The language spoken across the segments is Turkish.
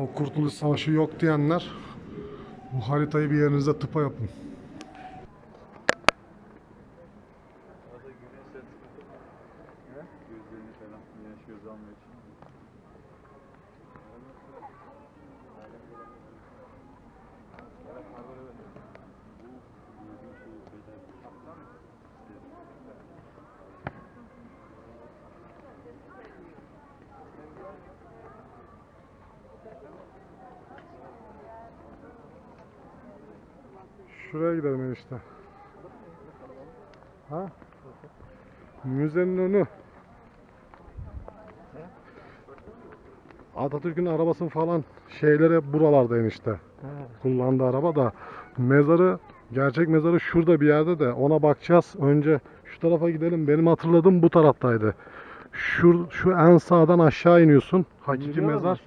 O Kurtuluş Savaşı yok diyenler bu haritayı bir yerinize tıpa yapın. Arada güneş sertifikası He? Gözlerini falan güneş göz almıyor için. Şuraya gidelim enişte. Ha? Müzenin önü. Atatürk'ün arabası falan şeyleri buralarda enişte. Kullandığı araba da mezarı gerçek mezarı şurada bir yerde de ona bakacağız. Önce şu tarafa gidelim. Benim hatırladığım bu taraftaydı. Şu, şu en sağdan aşağı iniyorsun. Hakiki mezar.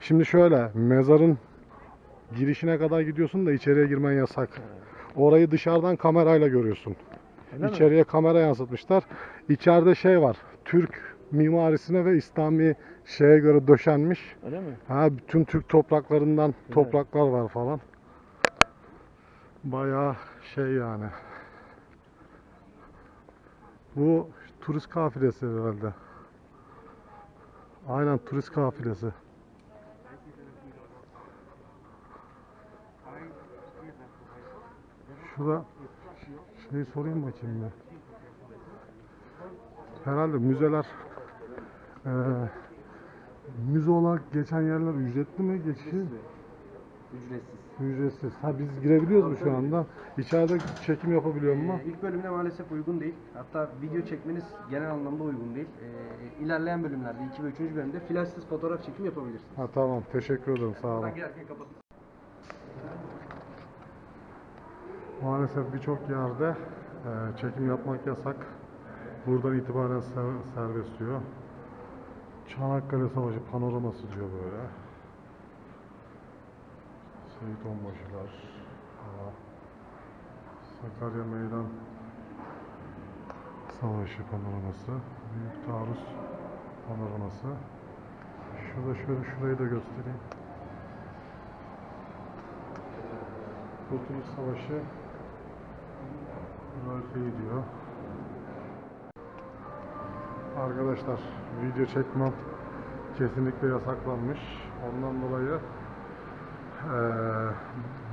Şimdi şöyle mezarın girişine kadar gidiyorsun da içeriye girmen yasak. Orayı dışarıdan kamerayla görüyorsun. İçeriye kamera yansıtmışlar. İçeride şey var. Türk mimarisine ve İslami şeye göre döşenmiş. Öyle mi? Ha bütün Türk topraklarından topraklar var falan. Bayağı şey yani. Bu turist kafilesi herhalde. Aynen turist kafilesi. Şurada şey sorayım bakayım bir. Herhalde müzeler eee müze olarak geçen yerler ücretli mi geçişi? Ücretsiz. Ücretsiz. Ha biz girebiliyoruz mu şu anda? İçeride çekim yapabiliyor mu? Ee, ilk bölümde maalesef uygun değil. Hatta video çekmeniz genel anlamda uygun değil. Ee, ilerleyen bölümlerde 2 ve 3. bölümde flashsız fotoğraf çekim yapabilirsiniz. Ha tamam. Teşekkür ederim. Sağ olun. Ben girerken kapatın. Maalesef birçok yerde e, çekim yapmak yasak. Buradan itibaren ser- serbest diyor. Çanakkale Savaşı panoraması diyor böyle. Seyit Onbaşılar. Sakarya Meydan Savaşı panoraması. Büyük Taarruz panoraması. Şurada şöyle şurayı da göstereyim. Kurtuluş Savaşı Rölfe'yi diyor. Arkadaşlar video çekmem kesinlikle yasaklanmış. Ondan dolayı eee,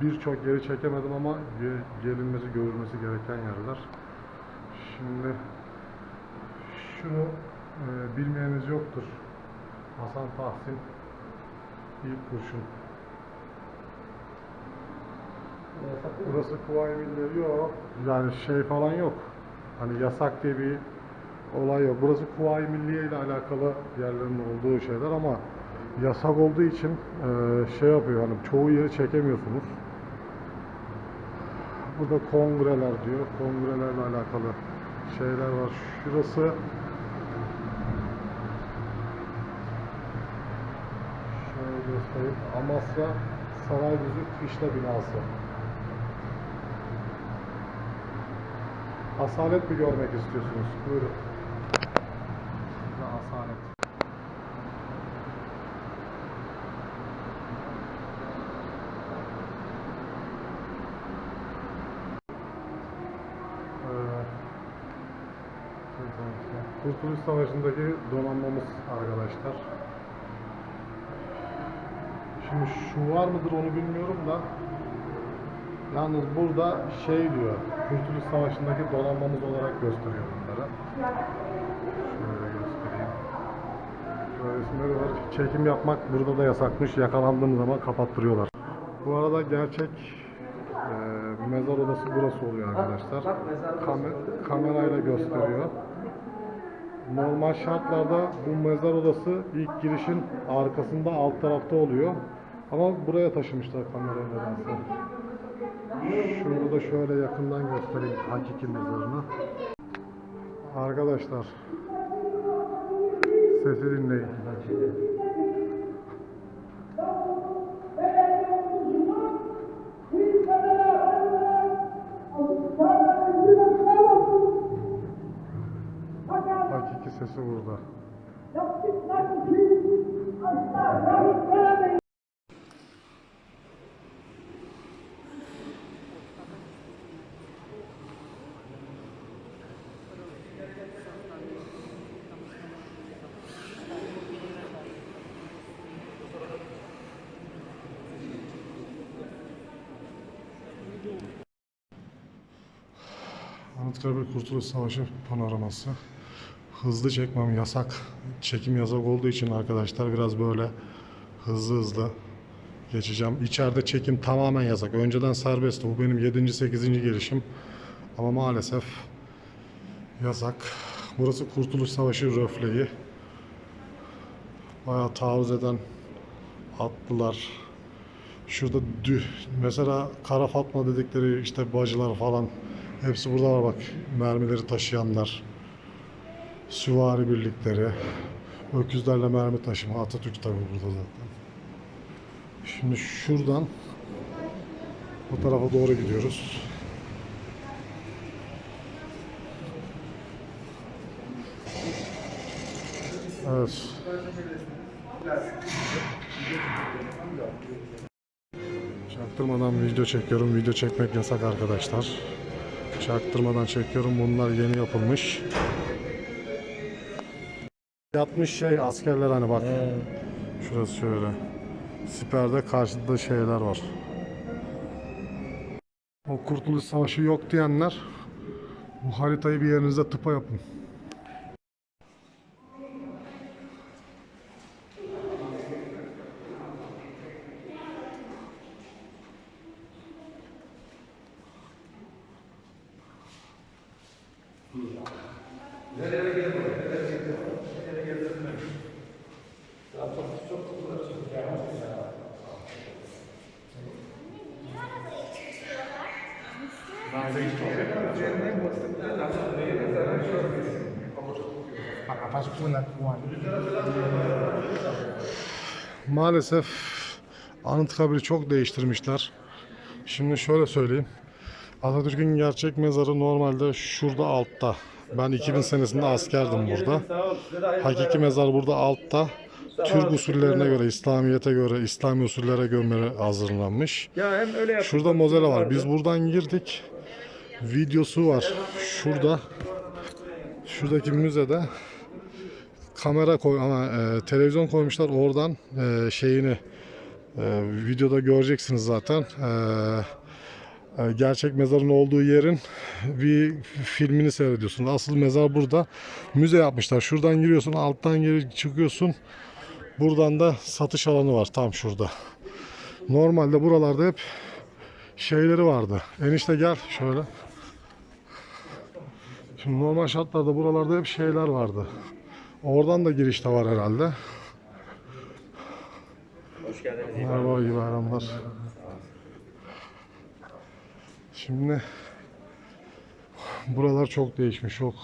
birçok yeri çekemedim ama ge- gelinmesi, görülmesi gereken yerler. Şimdi şunu eee, bilmeyeniniz yoktur. Hasan Tahsin ilk kurşun. Burası Kuvayi Milliye yok. Yani şey falan yok. Hani yasak diye bir olay yok. Burası Kuvayi Milliye ile alakalı yerlerin olduğu şeyler ama yasak olduğu için eee, şey yapıyor hani çoğu yeri çekemiyorsunuz. Burada kongreler diyor. Kongrelerle alakalı şeyler var. Şurası şöyle göstereyim. Amasya Sarayüzü Fişle binası. Asalet mi görmek istiyorsunuz? Buyurun. Size asalet. Ee, Kurtuluş Savaşı'ndaki donanmamız arkadaşlar. Şimdi şu var mıdır onu bilmiyorum da Yalnız burada şey diyor, Kurtuluş Savaşı'ndaki donanmamız olarak gösteriyor bunları. Şöyle göstereyim. Şöyle resimleri var. Çekim yapmak burada da yasakmış. Yakalandığım zaman kapattırıyorlar. Bu arada gerçek e, mezar odası burası oluyor arkadaşlar. Kamer- kamerayla gösteriyor. Normal şartlarda bu mezar odası ilk girişin arkasında alt tarafta oluyor. Ama buraya taşımışlar kamerayı nedense. Şurada da şöyle yakından göstereyim hakiki mezarını. Arkadaşlar sesi dinleyin. Hakiki sesi burada. Anıtkabir Kurtuluş Savaşı panoraması. Hızlı çekmem yasak. Çekim yasak olduğu için arkadaşlar biraz böyle hızlı hızlı geçeceğim. İçeride çekim tamamen yasak. Önceden serbestti. Bu benim 7. 8. gelişim. Ama maalesef yasak. Burası Kurtuluş Savaşı röfleyi. Bayağı taarruz eden atlılar. Şurada dü, mesela Kara Fatma dedikleri işte bacılar falan hepsi burada var bak. Mermileri taşıyanlar. Süvari birlikleri. Öküzlerle mermi taşıma. Atatürk tabi burada zaten. Şimdi şuradan bu tarafa doğru gidiyoruz. Evet. Çaktırmadan video çekiyorum. Video çekmek yasak arkadaşlar. Çaktırmadan çekiyorum. Bunlar yeni yapılmış. Yatmış şey askerler hani bak. Şurası şöyle. Siperde karşıda şeyler var. O Kurtuluş Savaşı yok diyenler bu haritayı bir yerinizde tıpa yapın. Maalesef Anıtkabir'i çok değiştirmişler. Şimdi şöyle söyleyeyim. Atatürk'ün gerçek mezarı normalde şurada altta. Ben 2000 senesinde askerdim burada. Hakiki mezar burada altta. Türk usullerine göre, İslamiyet'e göre, İslami usullere göre hazırlanmış. Şurada mozele var. Biz buradan girdik. Videosu var. Şurada. Şuradaki müzede kamera koy ama e, televizyon koymuşlar oradan e, şeyini e, videoda göreceksiniz zaten. E, e, gerçek mezarın olduğu yerin bir filmini seyrediyorsun. Asıl mezar burada. Müze yapmışlar. Şuradan giriyorsun, alttan geri çıkıyorsun. Buradan da satış alanı var tam şurada. Normalde buralarda hep şeyleri vardı. Enişte gel şöyle. Şimdi normal şartlarda buralarda hep şeyler vardı. Oradan da girişte var herhalde. Hoş geldiniz. Merhaba, iyi bayramlar. Şimdi buralar çok değişmiş, çok.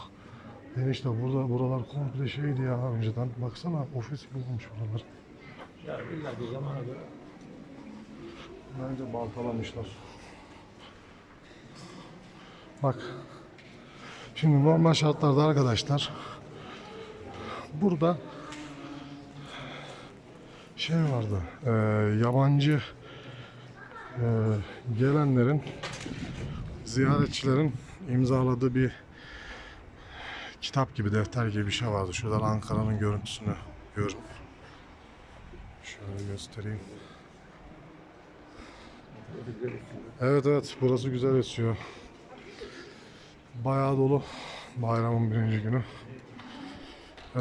Enişte burada buralar komple şeydi ya önceden. Baksana ofis bulmuş buralar. Ya illa bir zamana göre Bence baltalamışlar. Bak. Şimdi normal şartlarda arkadaşlar burada şey vardı. e, yabancı e, gelenlerin ziyaretçilerin imzaladığı bir kitap gibi, defter gibi bir şey vardı. Şuradan Ankara'nın görüntüsünü görün. Şöyle göstereyim. Evet evet burası güzel esiyor. Bayağı dolu bayramın birinci günü. Ee,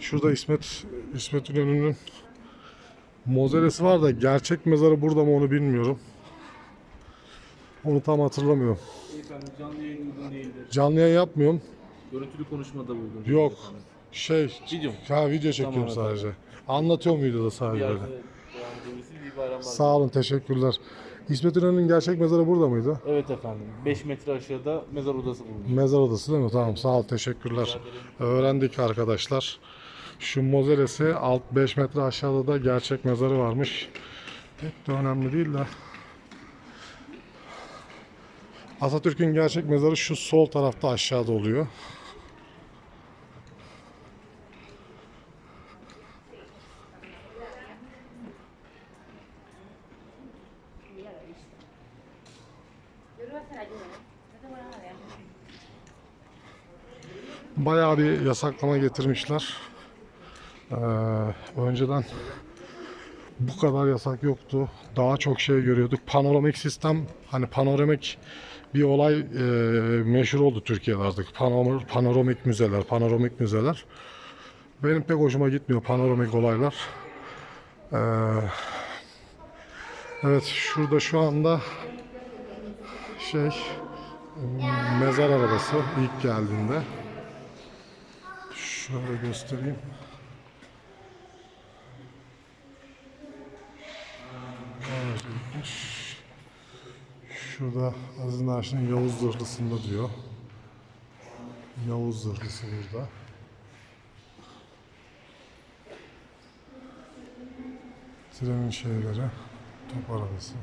şurada İsmet İsmet İnönü'nün mozelesi var da gerçek mezarı burada mı onu bilmiyorum. Onu tam hatırlamıyorum. efendim canlı yayın uygun değildir. Canlı yayın yapmıyorum. Görüntülü konuşmada bulundum. Yok. Şey, Video. ha video çekiyorum Tamam efendim. sadece. Anlatıyorum videoda Bir sadece böyle. bayramlar. Sağ olun, teşekkürler. İsmet İnönü'nün gerçek mezarı burada mıydı? Evet efendim. 5 metre aşağıda mezar odası bulunur. Mezar odası değil mi? Tamam sağ ol teşekkürler. Öğrendik arkadaşlar. Şu mozelesi alt 5 metre aşağıda da gerçek mezarı varmış. Pek de önemli değil de. Atatürk'ün gerçek mezarı şu sol tarafta aşağıda oluyor. Bayağı bir yasaklama getirmişler. Ee, önceden bu kadar yasak yoktu. Daha çok şey görüyorduk. Panoramik sistem, hani panoramik bir olay e, meşhur oldu Türkiye'de artık. Panor- panoramik müzeler, panoramik müzeler. Benim pek hoşuma gitmiyor panoramik olaylar. Ee, evet şurada şu anda şey mezar arabası ilk geldiğinde. Şöyle göstereyim. Evet. Şurada Aziz Naşi'nin Yavuz Zırhlısı'nda diyor. Yavuz Zırhlısı burada. Trenin şeyleri, top arabası.